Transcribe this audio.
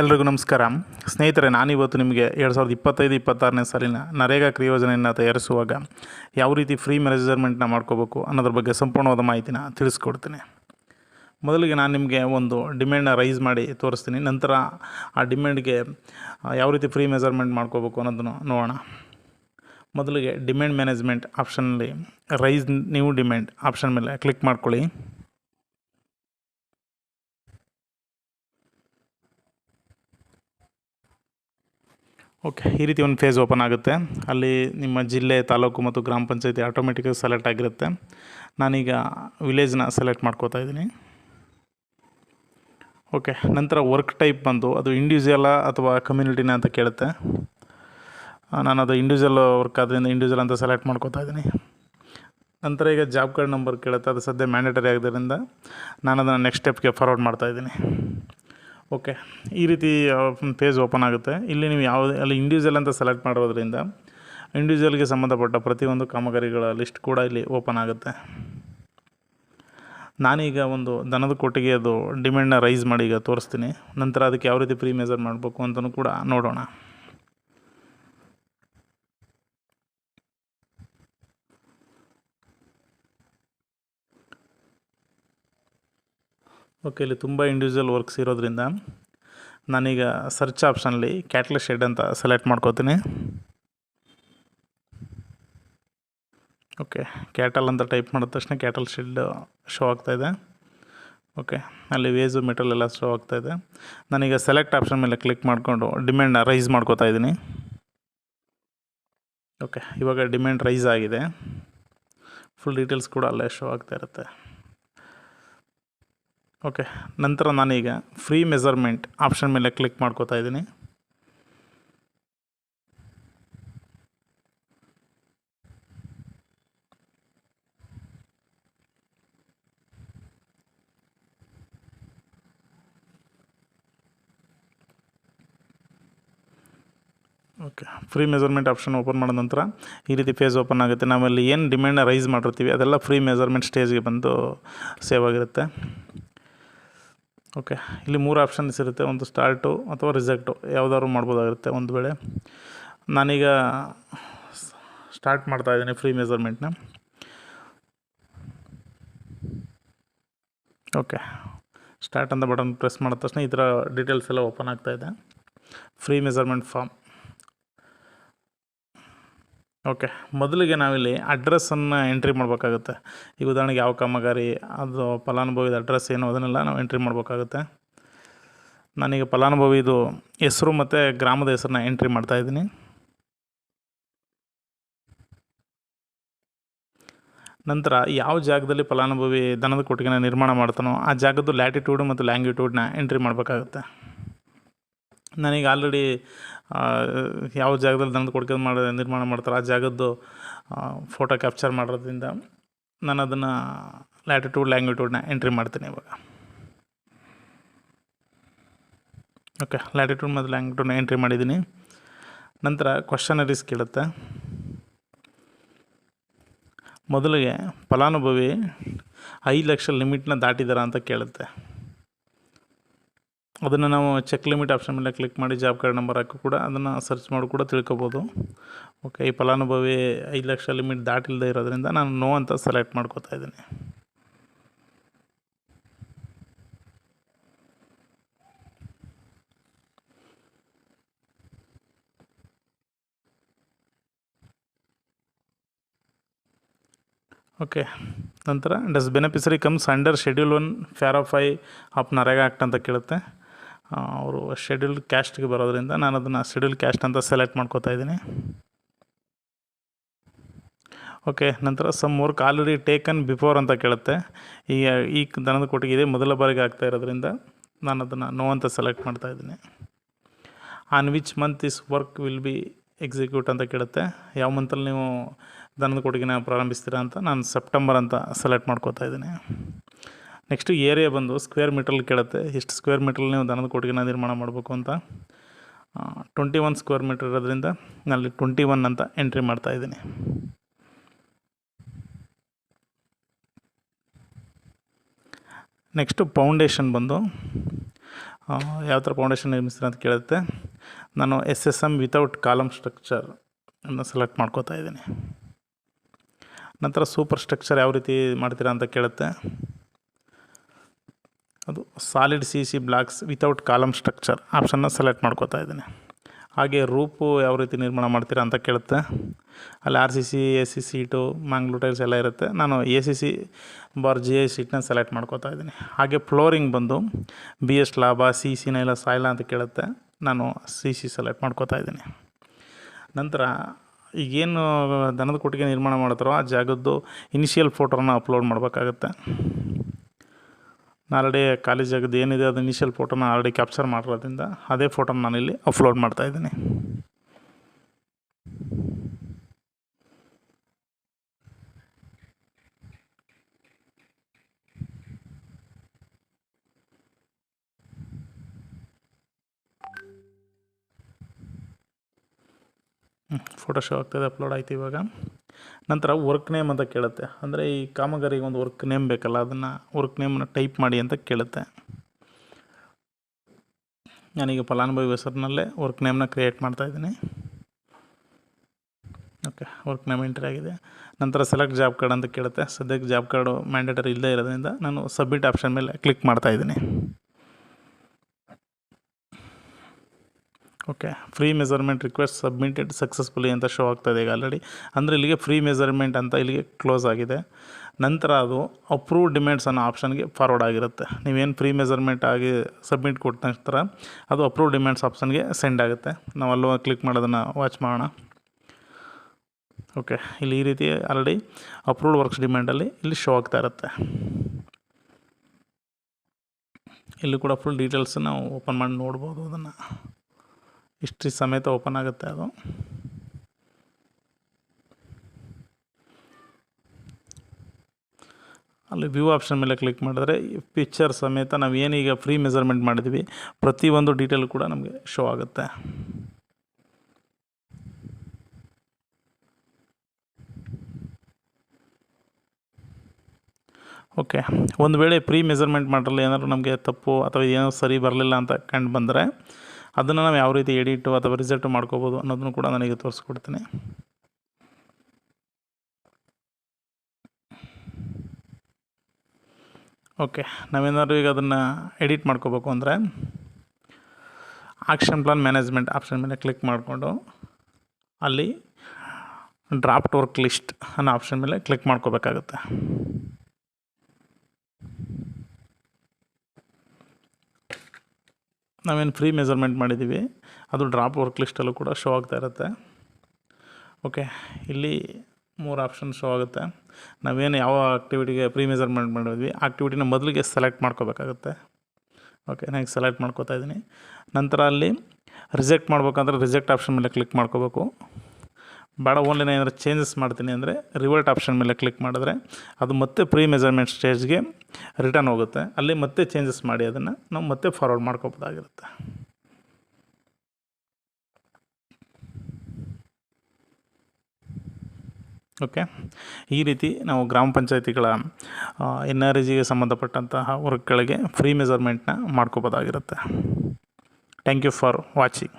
ಎಲ್ರಿಗೂ ನಮಸ್ಕಾರ. ಸ್ನೇಹಿತರೆ, ನಾನಿವತ್ತು ನಿಮಗೆ ಎರಡು ಸಾವಿರದ ಇಪ್ಪತ್ತೈದು, ಇಪ್ಪತ್ತಾರನೇ ಸಾಲಿನ ನರೇಗಾ ಕ್ರಿಯೋಜನೆಯನ್ನು ತಯಾರಿಸುವಾಗ ಯಾವ ರೀತಿ ಫ್ರೀ ಮೆಜರ್ಮೆಂಟ್ನ ಮಾಡ್ಕೋಬೇಕು ಅನ್ನೋದ್ರ ಬಗ್ಗೆ ಸಂಪೂರ್ಣವಾದ ಮಾಹಿತಿನ ತಿಳಿಸ್ಕೊಡ್ತೀನಿ. ಮೊದಲಿಗೆ ನಾನು ನಿಮಗೆ ಒಂದು ಡಿಮ್ಯಾಂಡ್ನ ರೈಸ್ ಮಾಡಿ ತೋರಿಸ್ತೀನಿ. ನಂತರ ಆ ಡಿಮ್ಯಾಂಡ್ಗೆ ಯಾವ ರೀತಿ ಫ್ರೀ ಮೆಜರ್ಮೆಂಟ್ ಮಾಡ್ಕೋಬೇಕು ಅನ್ನೋದನ್ನು ನೋಡೋಣ. ಮೊದಲಿಗೆ ಡಿಮ್ಯಾಂಡ್ ಮ್ಯಾನೇಜ್ಮೆಂಟ್ ಆಪ್ಷನ್ನಲ್ಲಿ ರೈಸ್, ನ್ಯೂ ಡಿಮ್ಯಾಂಡ್ ಆಪ್ಷನ್ ಮೇಲೆ ಕ್ಲಿಕ್ ಮಾಡ್ಕೊಳ್ಳಿ. ಓಕೆ, ಈ ರೀತಿ ಒಂದು ಫೇಸ್ ಓಪನ್ ಆಗುತ್ತೆ. ಅಲ್ಲಿ ನಿಮ್ಮ ಜಿಲ್ಲೆ, ತಾಲೂಕು ಮತ್ತು ಗ್ರಾಮ ಪಂಚಾಯತಿ ಆಟೋಮೆಟಿಕಾಗಿ ಸೆಲೆಕ್ಟ್ ಆಗಿರುತ್ತೆ. ನಾನೀಗ ವಿಲೇಜ್ನ ಸೆಲೆಕ್ಟ್ ಮಾಡ್ಕೋತಾ ಇದ್ದೀನಿ. ಓಕೆ, ನಂತರ ವರ್ಕ್ ಟೈಪ್ ಬಂದು, ಅದು ಇಂಡಿವಿಜುವಲ ಅಥವಾ ಕಮ್ಯುನಿಟಿನ ಅಂತ ಕೇಳುತ್ತೆ. ನಾನು ಅದು ಇಂಡಿವಿಜುವಲ್ ವರ್ಕ್ ಆದ್ದರಿಂದ ಇಂಡಿವಿಜುವಲ್ ಅಂತ ಸೆಲೆಕ್ಟ್ ಮಾಡ್ಕೋತಾ ಇದ್ದೀನಿ. ನಂತರ ಈಗ ಜಾಬ್ ಕಾರ್ಡ್ ನಂಬರ್ ಕೇಳುತ್ತೆ, ಅದು ಸದ್ಯ ಮ್ಯಾಂಡೇಟರಿ ಆಗಿದ್ದರಿಂದ ನಾನು ಅದನ್ನು ನೆಕ್ಸ್ಟ್ ಸ್ಟೆಪ್ಗೆ ಫಾರ್ವರ್ಡ್ ಮಾಡ್ತಾ ಇದ್ದೀನಿ. ಓಕೆ. ಈ ರೀತಿ ಪೇಜ್ ಓಪನ್ ಆಗುತ್ತೆ. ಇಲ್ಲಿ ನೀವು ಯಾವುದೇ, ಅಲ್ಲಿ ಇಂಡಿವಿಜುವಲ್ ಅಂತ ಸೆಲೆಕ್ಟ್ ಮಾಡೋದ್ರಿಂದ ಇಂಡಿವಿಜುವಲ್ಗೆ ಸಂಬಂಧಪಟ್ಟ ಪ್ರತಿಯೊಂದು ಕಾಮಗಾರಿಗಳ ಲಿಸ್ಟ್ ಕೂಡ ಇಲ್ಲಿ ಓಪನ್ ಆಗುತ್ತೆ. ನಾನೀಗ ಒಂದು ದನದ ಕೊಟ್ಟಿಗೆ ಅದು ಡಿಮ್ಯಾಂಡ್ನ ರೈಸ್ ಮಾಡಿ ಈಗ ತೋರಿಸ್ತೀನಿ. ನಂತರ ಅದಕ್ಕೆ ಯಾವ ರೀತಿ ಪ್ರೀ ಮೆಜರ್ ಮಾಡಬೇಕು ಅಂತಲೂ ಕೂಡ ನೋಡೋಣ. ಓಕೆ ಇಲ್ಲಿ ತುಂಬ ಇಂಡಿವಿಜುವಲ್ ವರ್ಕ್ಸ್ ಇರೋದ್ರಿಂದ ನಾನೀಗ ಸರ್ಚ್ ಆಪ್ಷನಲ್ಲಿ ಕ್ಯಾಟ್ಲ ಶೆಡ್ ಅಂತ ಸೆಲೆಕ್ಟ್ ಮಾಡ್ಕೋತೀನಿ. ಓಕೆ ಕ್ಯಾಟಲ್ ಅಂತ ಟೈಪ್ ಮಾಡಿದ ತಕ್ಷಣ ಕ್ಯಾಟಲ್ ಶೆಡ್ ಶೋ ಆಗ್ತಾಯಿದೆ ಓಕೆ ಅಲ್ಲಿ ವೇಜು ಮೆಟಲ್ ಎಲ್ಲ ಶೋ ಆಗ್ತಾಯಿದೆ ನಾನೀಗ ಸೆಲೆಕ್ಟ್ ಆಪ್ಷನ್ ಮೇಲೆ ಕ್ಲಿಕ್ ಮಾಡಿಕೊಂಡು ಡಿಮ್ಯಾಂಡ್ನ ರೈಸ್ ಮಾಡ್ಕೋತಾ ಇದ್ದೀನಿ. ಓಕೆ ಇವಾಗ ಡಿಮ್ಯಾಂಡ್ ರೈಸ್ ಆಗಿದೆ. ಫುಲ್ ಡೀಟೇಲ್ಸ್ ಕೂಡ ಅಲ್ಲೇ ಶೋ ಆಗ್ತಾ ಇರುತ್ತೆ. ಓಕೆ, ನಂತರ ನಾನೀಗ ಫ್ರೀ ಮೆಸರ್ಮೆಂಟ್ ಆಪ್ಷನ್ ಮೇಲೆ ಕ್ಲಿಕ್ ಮಾಡ್ಕೋತಾ ಇದ್ದೀನಿ. Okay free measurement option open ಮಾಡಿದ ನಂತರ ಈ ರೀತಿ ಫೇಸ್ ಓಪನ್ ಆಗುತ್ತೆ. ನಾವಲ್ಲಿ ಏನು ಡಿಮ್ಯಾಂಡ್ ರೈಸ್ ಮಾಡಿರ್ತೀವಿ, ಅದೆಲ್ಲ ಫ್ರೀ ಮೆಜರ್ಮೆಂಟ್ ಸ್ಟೇಜ್ಗೆ ಬಂದು ಸೇವ್ ಆಗಿರುತ್ತೆ. ಓಕೆ. ಇಲ್ಲಿ ಮೂರು ಆಪ್ಷನ್ಸ್ ಇರುತ್ತೆ. ಒಂದು ಸ್ಟಾರ್ಟು ಅಥವಾ ರಿಸೆಕ್ಟು ಯಾವುದಾದ್ರು ಮಾಡ್ಬೋದಾಗಿರುತ್ತೆ ಒಂದು ವೇಳೆ. ನಾನೀಗ ಸ್ಟಾರ್ಟ್ ಮಾಡ್ತಾ ಇದ್ದೀನಿ ಫ್ರೀ ಮೆಜರ್ಮೆಂಟ್ನ ಓಕೆ. ಸ್ಟಾರ್ಟ್ ಅಂತ ಬಟನ್ ಪ್ರೆಸ್ ಮಾಡಿದ ತಕ್ಷಣ ಈ ಥರ ಡೀಟೇಲ್ಸ್ ಎಲ್ಲ ಓಪನ್ ಆಗ್ತಾ ಇದೆ. Free measurement form. ಓಕೆ ಮೊದಲಿಗೆ ನಾವಿಲ್ಲಿ ಅಡ್ರೆಸ್ಸನ್ನು ಎಂಟ್ರಿ ಮಾಡಬೇಕಾಗುತ್ತೆ. ಈಗ ಉದಾಹರಣೆಗೆ ಯಾವ ಕಾಮಗಾರಿ, ಅದು ಫಲಾನುಭವಿದ ಅಡ್ರೆಸ್ ಏನು, ಅದನ್ನೆಲ್ಲ ನಾವು ಎಂಟ್ರಿ ಮಾಡಬೇಕಾಗುತ್ತೆ. ನಾನೀಗ ಫಲಾನುಭವಿದು ಹೆಸರು ಮತ್ತು ಗ್ರಾಮದ ಹೆಸರನ್ನ ಎಂಟ್ರಿ ಮಾಡ್ತಾ ಇದ್ದೀನಿ. ನಂತರ ಯಾವ ಜಾಗದಲ್ಲಿ ಫಲಾನುಭವಿ ದನದ ಕೊಟ್ಟಿಗೆನ ನಿರ್ಮಾಣ ಮಾಡ್ತಾನೋ, ಆ ಜಾಗದ್ದು ಲ್ಯಾಟಿಟ್ಯೂಡ್ ಮತ್ತು ಲ್ಯಾಂಗಿಟ್ಯೂಡ್ನ ಎಂಟ್ರಿ ಮಾಡಬೇಕಾಗುತ್ತೆ. ನನಗೆ ಆಲ್ರೆಡಿ ಯಾವ ಜಾಗದಲ್ಲಿ ದನದ ಕೊಡ್ಕೊಂಡು ಮಾಡಿ, ನಿರ್ಮಾಣ ಮಾಡ್ತಾರೆ, ಆ ಜಾಗದ್ದು ಫೋಟೋ ಕ್ಯಾಪ್ಚರ್ ಮಾಡೋದ್ರಿಂದ ನಾನು ಅದನ್ನು ಲ್ಯಾಟಿಟ್ಯೂಡ್ ಲ್ಯಾಂಗ್ವಿಟ್ಯೂಡ್ನ ಎಂಟ್ರಿ ಮಾಡ್ತೀನಿ ಇವಾಗ. ಓಕೆ ಲ್ಯಾಟಿಟ್ಯೂಡ್ ಮತ್ತು ಲ್ಯಾಂಗ್ವಿಟ್ಯೂಡ್ನ ಎಂಟ್ರಿ ಮಾಡಿದ್ದೀನಿ. ನಂತರ ಕ್ವಶನರೀಸ್ ಕೇಳುತ್ತೆ. ಮೊದಲಿಗೆ ಫಲಾನುಭವಿ ಐದು ಲಕ್ಷ ಲಿಮಿಟ್ನ ದಾಟಿದಾರ ಅಂತ ಕೇಳುತ್ತೆ. ಅದನ್ನು ನಾವು ಚೆಕ್ ಲಿಮಿಟ್ ಆಪ್ಷನ್ ಮೇಲೆ ಕ್ಲಿಕ್ ಮಾಡಿ ಜಾಬ್ ಕಾರ್ಡ್ ನಂಬರ್ ಹಾಕಿ ಕೂಡ ಅದನ್ನು ಸರ್ಚ್ ಮಾಡಿ ಕೂಡ ತಿಳ್ಕೊಬೋದು. ಓಕೆ ಈ ಫಲಾನುಭವಿ ಐದು ಲಕ್ಷ ಲಿಮಿಟ್ ದಾಟಿಲ್ಲದೆ ಇರೋದ್ರಿಂದ ನಾನು ನೋ ಅಂತ ಸೆಲೆಕ್ಟ್ ಮಾಡ್ಕೋತಾ ಇದ್ದೀನಿ. ಓಕೆ ನಂತರ does beneficiary comes under schedule one para five of NREGA act ಅಂತ ಕೇಳುತ್ತೆ. ಅವರು ಶೆಡ್ಯೂಲ್ಡ್ ಕ್ಯಾಸ್ಟ್ಗೆ ಬರೋದ್ರಿಂದ ನಾನು ಅದನ್ನು ಶೆಡ್ಯೂಲ್ ಕ್ಯಾಸ್ಟ್ ಅಂತ ಸೆಲೆಕ್ಟ್ ಮಾಡ್ಕೋತಾ ಇದ್ದೀನಿ. ಓಕೆ ನಂತರ some work already taken before ಅಂತ ಕೇಳುತ್ತೆ. ಈ ಈ ದನದ ಕೊಟ್ಟಿಗೆ ಇದೆ ಮೊದಲ ಬಾರಿಗೆ ಆಗ್ತಾ ಇರೋದ್ರಿಂದ ನಾನು ಅದನ್ನು ನೋ ಅಂತ ಸೆಲೆಕ್ಟ್ ಮಾಡ್ತಾ ಇದ್ದೀನಿ. On which month is work will be execute ಅಂತ ಕೇಳುತ್ತೆ. ಯಾವ ಮಂತಲ್ಲಿ ನೀವು ದನದ ಕೊಟ್ಟಿಗೆನ ಪ್ರಾರಂಭಿಸ್ತೀರಾ ಅಂತ ನಾನು ಸೆಪ್ಟೆಂಬರ್ ಅಂತ ಸೆಲೆಕ್ಟ್ ಮಾಡ್ಕೋತಾ ಇದ್ದೀನಿ. ನೆಕ್ಸ್ಟು ಏರಿಯಾ ಬಂದು ಸ್ಕ್ವೇರ್ ಮೀಟ್ರಲ್ಲಿ ಕೇಳುತ್ತೆ. ಎಷ್ಟು ಸ್ಕ್ವೇರ್ ಮೀಟ್ರಲ್ಲಿ ನೀವು ದನದ ಕೊಟ್ಟಿಗೆನ ನಿರ್ಮಾಣ ಮಾಡಬೇಕು ಅಂತ? ಟ್ವೆಂಟಿ ಒನ್ ಸ್ಕ್ವೇರ್ ಮೀಟ್ರ್ ಇರೋದ್ರಿಂದ ನಲ್ಲಿ ಟ್ವೆಂಟಿ ಒನ್ ಅಂತ ಎಂಟ್ರಿ ಮಾಡ್ತಾ ಇದ್ದೀನಿ. ನೆಕ್ಸ್ಟು ಫೌಂಡೇಶನ್ ಬಂದು ಯಾವ ಥರ ಫೌಂಡೇಶನ್ ನಿರ್ಮಿಸ್ತೀನಿ ಅಂತ ಕೇಳುತ್ತೆ. ನಾನು S S M without column structure ಅನ್ನು ಸೆಲೆಕ್ಟ್ ಮಾಡ್ಕೋತಾ ಇದ್ದೀನಿ. ನಂತರ ಸೂಪರ್ ಸ್ಟ್ರಕ್ಚರ್ ಯಾವ ರೀತಿ ಮಾಡ್ತೀರಾ ಅಂತ ಕೇಳುತ್ತೆ. ಅದು solid C C blocks without column structure ಆಪ್ಷನ್ನ select ಮಾಡ್ಕೋತಾ ಇದ್ದೀನಿ. ಹಾಗೆ ರೂಪು ಯಾವ ರೀತಿ ನಿರ್ಮಾಣ ಮಾಡ್ತೀರಾ ಅಂತ ಕೇಳುತ್ತೆ. ಅಲ್ಲಿ R C C A C sheet Mangalore tiles ಎಲ್ಲ ಇರುತ್ತೆ. ನಾನು A C C bar G I ಸೀಟ್ನ select ಮಾಡ್ಕೋತಾ ಇದ್ದೀನಿ. ಹಾಗೆ ಫ್ಲೋರಿಂಗ್ ಬಂದು ಬಿ ಎಸ್ ಲಾಭ ಸಿ ಸಿನ ಇಲ್ಲ ಸಾಯಿಲ ಅಂತ ಕೇಳುತ್ತೆ. ನಾನು ಸಿ ಸಿ ಸೆಲೆಕ್ಟ್ ಮಾಡ್ಕೋತಾ ಇದ್ದೀನಿ. ನಂತರ ಈಗೇನು ದನದ ಕೊಟ್ಟಿಗೆ ನಿರ್ಮಾಣ ಮಾಡ್ತಾರೋ ಆ ಜಾಗದ್ದು ಇನಿಷಿಯಲ್ ಫೋಟೋನ ಅಪ್ಲೋಡ್ ಮಾಡಬೇಕಾಗತ್ತೆ. ಆಲ್ರೆಡಿ ಜಾಗದ್ದು ಏನಿದೆ, ಅದು ಇನಿಷಿಯಲ್ ಫೋಟೋನ ಆಲ್ರೆಡಿ ಕ್ಯಾಪ್ಚರ್ ಮಾಡಿರೋದ್ರಿಂದ ಅದೇ ಫೋಟೋನ ನಾನಿಲ್ಲಿ ಅಪ್ಲೋಡ್ ಮಾಡ್ತಾಯಿದ್ದೀನಿ ಫೋಟೋ ಶೋ ಆಗ್ತದೆ ಅಪ್ಲೋಡ್ ಆಯ್ತು ಇವಾಗ. ನಂತರ ವರ್ಕ್ ನೇಮ್ ಅಂತ ಕೇಳುತ್ತೆ. ಅಂದರೆ ಈ ಕಾಮಗಾರಿಗೆ ಒಂದು ವರ್ಕ್ ನೇಮ್ ಬೇಕಲ್ಲ, ಅದನ್ನು ವರ್ಕ್ ನೇಮನ್ನ ಟೈಪ್ ಮಾಡಿ ಅಂತ ಕೇಳುತ್ತೆ. ನಾನೀಗ ಫಲಾನುಭವಿ ಹೆಸರಿನಲ್ಲೇ ವರ್ಕ್ ನೇಮನ್ನ ಕ್ರಿಯೇಟ್ ಮಾಡ್ತಾಯಿದ್ದೀನಿ ಓಕೆ ವರ್ಕ್ ನೇಮ್ ಎಂಟ್ರಿ ಆಗಿದೆ. ನಂತರ ಸೆಲೆಕ್ಟ್ ಜಾಬ್ ಕಾರ್ಡ್ ಅಂತ ಕೇಳುತ್ತೆ. ಸದ್ಯಕ್ಕೆ ಜಾಬ್ ಕಾರ್ಡು ಮ್ಯಾಂಡೇಟರಿ ಇಲ್ಲದೇ ಇರೋದ್ರಿಂದ ನಾನು ಸಬ್ಮಿಟ್ ಆಪ್ಷನ್ ಮೇಲೆ ಕ್ಲಿಕ್ ಮಾಡ್ತಾಯಿದ್ದೀನಿ okay free measurement request submitted successfully ಅಂತ ಶೋ ಆಗ್ತದೆ ಈಗ ಆಲ್ರೆಡಿ ಅಂದರೆ ಇಲ್ಲಿಗೆ ಫ್ರೀ ಮೆಜರ್ಮೆಂಟ್ ಅಂತ ಇಲ್ಲಿಗೆ ಕ್ಲೋಸ್ ಆಗಿದೆ. ನಂತರ ಅದು ಅಪ್ರೂವ್ ಡಿಮ್ಯಾಂಡ್ಸ್ ಅನ್ನೋ ಆಪ್ಷನ್ಗೆ ಫಾರ್ವರ್ಡ್ ಆಗಿರುತ್ತೆ. ನೀವೇನು ಫ್ರೀ ಮೆಜರ್ಮೆಂಟ್ ಆಗಿ ಸಬ್ಮಿಟ್ ಕೊಟ್ಟ ನಂತರ ಅದು ಅಪ್ರೂವ್ ಡಿಮ್ಯಾಂಡ್ಸ್ ಆಪ್ಷನ್ಗೆ ಸೆಂಡ್ ಆಗುತ್ತೆ. ನಾವು ಅಲ್ಲೂ ಕ್ಲಿಕ್ ಮಾಡೋದನ್ನು ವಾಚ್ ಮಾಡೋಣ. ಓಕೆ ಇಲ್ಲಿ ಈ ರೀತಿ ಆಲ್ರೆಡಿ ಅಪ್ರೂವ್ಡ್ ವರ್ಕ್ಸ್ ಡಿಮ್ಯಾಂಡಲ್ಲಿ ಇಲ್ಲಿ ಶೋ ಆಗ್ತಾ ಇರುತ್ತೆ. ಇಲ್ಲಿ ಕೂಡ ಫುಲ್ ಡೀಟೇಲ್ಸ್ ನಾವು ಓಪನ್ ಮಾಡಿ ನೋಡ್ಬೋದು ಅದನ್ನು. ಹಿಸ್ಟ್ರಿ ಸಮೇತ ಓಪನ್ ಆಗುತ್ತೆ ಅದು. ಅಲ್ಲಿ ವ್ಯೂ ಆಪ್ಷನ್ ಮೇಲೆ ಕ್ಲಿಕ್ ಮಾಡಿದ್ರೆ ಪಿಕ್ಚರ್ ಸಮೇತ ನಾವು ಏನೀಗ ಫ್ರೀ ಮೆಜರ್ಮೆಂಟ್ ಮಾಡಿದ್ವಿ ಪ್ರತಿಯೊಂದು ಡೀಟೇಲ್ ಕೂಡ ನಮಗೆ ಶೋ ಆಗುತ್ತೆ. ಓಕೆ ಒಂದು ವೇಳೆ ಪ್ರೀ ಮೆಜರ್ಮೆಂಟ್ ಮಾಡಿರಲಿ ಏನಾದರೂ ನಮಗೆ ತಪ್ಪು ಅಥವಾ ಏನೋ ಸರಿ ಬರಲಿಲ್ಲ ಅಂತ ಕಂಡು ಬಂದರೆ ಅದನ್ನು ನಾವು ಯಾವ ರೀತಿ ಎಡಿಟು ಅಥವಾ ರಿಸಲ್ಟ್ ಮಾಡ್ಕೋಬೋದು ಅನ್ನೋದನ್ನು ಕೂಡ ನನಗೆ ತೋರಿಸ್ಕೊಡ್ತೀನಿ. ಓಕೆ, ನಾವೇನಾದ್ರು ಈಗ ಅದನ್ನು ಎಡಿಟ್ ಮಾಡ್ಕೋಬೇಕು ಅಂದರೆ ಆಕ್ಷನ್ ಪ್ಲಾನ್ ಮ್ಯಾನೇಜ್ಮೆಂಟ್ ಆಪ್ಷನ್ ಮೇಲೆ ಕ್ಲಿಕ್ ಮಾಡಿಕೊಂಡು ಅಲ್ಲಿ ಡ್ರಾಫ್ಟ್ ವರ್ಕ್ ಲಿಸ್ಟ್ ಅನ್ನೋ ಆಪ್ಷನ್ ಮೇಲೆ ಕ್ಲಿಕ್ ಮಾಡ್ಕೋಬೇಕಾಗುತ್ತೆ. ನಾವೇನು ಫ್ರೀ ಮೆಜರ್ಮೆಂಟ್ ಮಾಡಿದ್ದೀವಿ, ಅದು ಡ್ರಾಪ್ ವರ್ಕ್ ಲಿಸ್ಟಲ್ಲೂ ಕೂಡ ಶೋ ಆಗ್ತಾ ಇರುತ್ತೆ. ಓಕೆ ಇಲ್ಲಿ ಮೂರು ಆಪ್ಷನ್ ಶೋ ಆಗುತ್ತೆ. ನಾವೇನು ಯಾವ ಆಕ್ಟಿವಿಟಿಗೆ ಪ್ರೀ ಮೆಜರ್ಮೆಂಟ್ ಮಾಡಿದ್ವಿ ಆಕ್ಟಿವಿಟಿನ ಮೊದಲಿಗೆ ಸೆಲೆಕ್ಟ್ ಮಾಡ್ಕೋಬೇಕಾಗುತ್ತೆ. ಓಕೆ ನಾನು ಸೆಲೆಕ್ಟ್ ಮಾಡ್ಕೋತಾ ಇದ್ದೀನಿ. ನಂತರ ಅಲ್ಲಿ ರಿಜೆಕ್ಟ್ ಮಾಡ್ಬೇಕಂದ್ರೆ ರಿಜೆಕ್ಟ್ ಆಪ್ಷನ್ ಮೇಲೆ ಕ್ಲಿಕ್ ಮಾಡ್ಕೋಬೇಕು. ಬೇಡ ಓನ್ಲಿ ನಾನು ಏನಾದ್ರು ಚೇಂಜಸ್ ಮಾಡ್ತೀನಿ ಅಂದರೆ ರಿವರ್ಟ್ ಆಪ್ಷನ್ ಮೇಲೆ ಕ್ಲಿಕ್ ಮಾಡಿದ್ರೆ ಅದು ಮತ್ತೆ ಪ್ರೀ ಮೆಜರ್ಮೆಂಟ್ ಸ್ಟೇಜ್ಗೆ ರಿಟರ್ನ್ ಹೋಗುತ್ತೆ. ಅಲ್ಲಿ ಮತ್ತೆ ಚೇಂಜಸ್ ಮಾಡಿ ಅದನ್ನು ನಾವು ಮತ್ತೆ ಫಾರ್ವರ್ಡ್ ಮಾಡ್ಕೋಬೋದಾಗಿರುತ್ತೆ. ಓಕೆ ಈ ರೀತಿ ನಾವು ಗ್ರಾಮ ಪಂಚಾಯತಿಗಳ ಎನ್ ಆರ್ ಜಿಗೆ ಸಂಬಂಧಪಟ್ಟಂತಹ ವರ್ಕ್ಗಳಿಗೆ ಫ್ರೀ ಮೆಜರ್ಮೆಂಟ್ನ ಮಾಡ್ಕೋಬೋದಾಗಿರುತ್ತೆ. Thank you for watching